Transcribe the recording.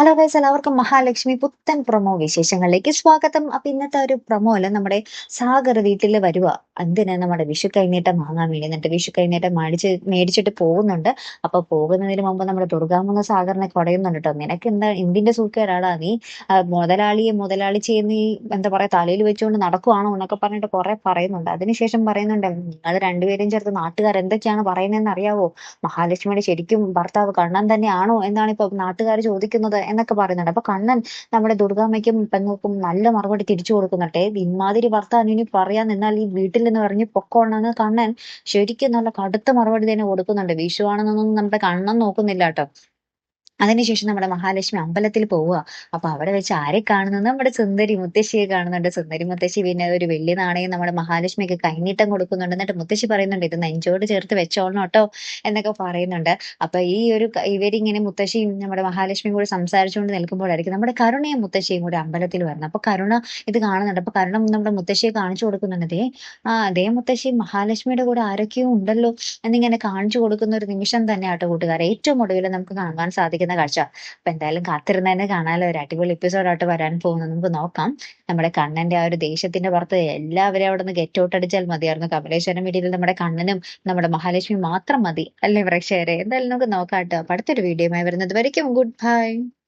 Hello guys എല്ലാവർക്കും മഹാലക്ഷ്മി പുത്തൻ promo വിശേഷങ്ങളിലേക്ക് സ്വാഗതം. അപ്പൊ ഇന്നത്തെ ഒരു പ്രൊമോ അല്ല നമ്മുടെ സാഗർ വീട്ടിൽ വരുക എന്തിനാ നമ്മുടെ വിഷു കൈനീട്ടം വാങ്ങാൻ വേണ്ടി എന്നിട്ട് വിഷു കൈനീട്ടം മേടിച്ച് മേടിച്ചിട്ട് പോകുന്നുണ്ട്. അപ്പൊ പോകുന്നതിന് മുമ്പ് നമ്മുടെ ദുർഗാമുന്ന സാഗറിനെ കുടയുന്നുണ്ട് കേട്ടോ. നിനക്ക് എന്താ എന്തിന്റെ സൂക്കേടാടാ നീ. മുതലാളിയെ മുതലാളി ചെയ്യുന്ന ഈ എന്താ പറയാ തലയിൽ വെച്ചുകൊണ്ട് നടക്കുവാണോ എന്നൊക്കെ പറഞ്ഞിട്ട് കുറെ പറയുന്നുണ്ട്. അതിനുശേഷം പറയുന്നുണ്ട് നിങ്ങൾ രണ്ടുപേരും ചേർത്ത് നാട്ടുകാർ എന്തൊക്കെയാണ് പറയുന്നതെന്ന് അറിയാവോ? മഹാലക്ഷ്മിയുടെ ശരിക്കും ഭർത്താവ് കണ്ണൻ തന്നെയാണോ എന്നാണ് ഇപ്പൊ നാട്ടുകാർ ചോദിക്കുന്നത്. എന്നൊക്കെ പറയുന്നുണ്ട്. അപ്പൊ കണ്ണൻ നമ്മുടെ ദുർഗാമ്മയ്ക്കും പെങ്ങൾക്കും നല്ല മറുപടി തിരിച്ചു കൊടുക്കുന്നുണ്ട്. ഇമാതിരി ഭർത്താവിന് ഇനി പറയാൻ നിന്നാൽ ഈ വീട്ടിൽ നിന്ന് പറഞ്ഞ് പൊക്കോണെന്ന് കണ്ണൻ ശരിക്കും നല്ല കടുത്ത മറുപടി തന്നെ കൊടുക്കുന്നുണ്ട്. വിഷു ആണെന്നൊന്നും നമ്മുടെ കണ്ണൻ നോക്കുന്നില്ല കേട്ടോ. അതിനുശേഷം നമ്മുടെ മഹാലക്ഷ്മി അമ്പലത്തിൽ പോവുക. അപ്പൊ അവിടെ വെച്ച് ആരെ കാണുന്നത്? നമ്മുടെ സുന്ദരി മുത്തശ്ശിയെ കാണുന്നുണ്ട്. സുന്ദരി മുത്തശ്ശി പിന്നെ ഒരു വലിയ നാണയം നമ്മുടെ മഹാലക്ഷ്മിക്ക് കൈനീട്ടം കൊടുക്കുന്നുണ്ട്. എന്നിട്ട് മുത്തശ്ശി പറയുന്നുണ്ട് ഇത് നെഞ്ചോട് ചേർത്ത് വെച്ചോളണം കേട്ടോ എന്നൊക്കെ പറയുന്നുണ്ട്. അപ്പൊ ഈ ഒരു ഇവരിങ്ങനെ മുത്തശ്ശിയും നമ്മുടെ മഹാലക്ഷ്മിയും കൂടി സംസാരിച്ചുകൊണ്ട് നിൽക്കുമ്പോഴായിരിക്കും നമ്മുടെ കരുണയും മുത്തശ്ശിയും കൂടി അമ്പലത്തിൽ വരുന്നത്. അപ്പൊ കരുണ ഇത് കാണുന്നുണ്ട്. അപ്പൊ കരുണ നമ്മുടെ മുത്തശ്ശിയെ കാണിച്ചു കൊടുക്കുന്നുണ്ട്. അതേ ആ അതേ മുത്തശ്ശി മഹാലക്ഷ്മിയുടെ കൂടെ ആരൊക്കെയോ ഉണ്ടല്ലോ എന്നിങ്ങനെ കാണിച്ചു കൊടുക്കുന്ന ഒരു നിമിഷം തന്നെ ആട്ടോ കൂട്ടുകാരെ ഏറ്റവും ഒടുവിൽ നമുക്ക് കാണാൻ സാധിക്കുന്ന കാഴ്ച. അപ്പൊ എന്തായാലും കാത്തിരുന്നതിനെ കാണാലോ. ഒരു അടിപൊളി എപ്പിസോഡായിട്ട് വരാൻ പോകുന്നത് നമുക്ക് നോക്കാം. നമ്മുടെ കണ്ണന്റെ ആ ഒരു ദേശത്തിന്റെ പുറത്ത് എല്ലാവരും അവിടെ നിന്ന് ഗെറ്റ് ഔട്ട് അടിച്ചാൽ മതിയായിരുന്നു. കമലേശ്വരം വീട്ടിൽ നമ്മുടെ കണ്ണനും നമ്മുടെ മഹാലക്ഷ്മി മാത്രം മതി. അല്ലേ പ്രേക്ഷകരെ? എന്തായാലും നമുക്ക് നോക്കാം കേട്ടോ. അടുത്തൊരു വീഡിയോയുമായി വരുന്നത് വരയ്ക്കും ഗുഡ് ബൈ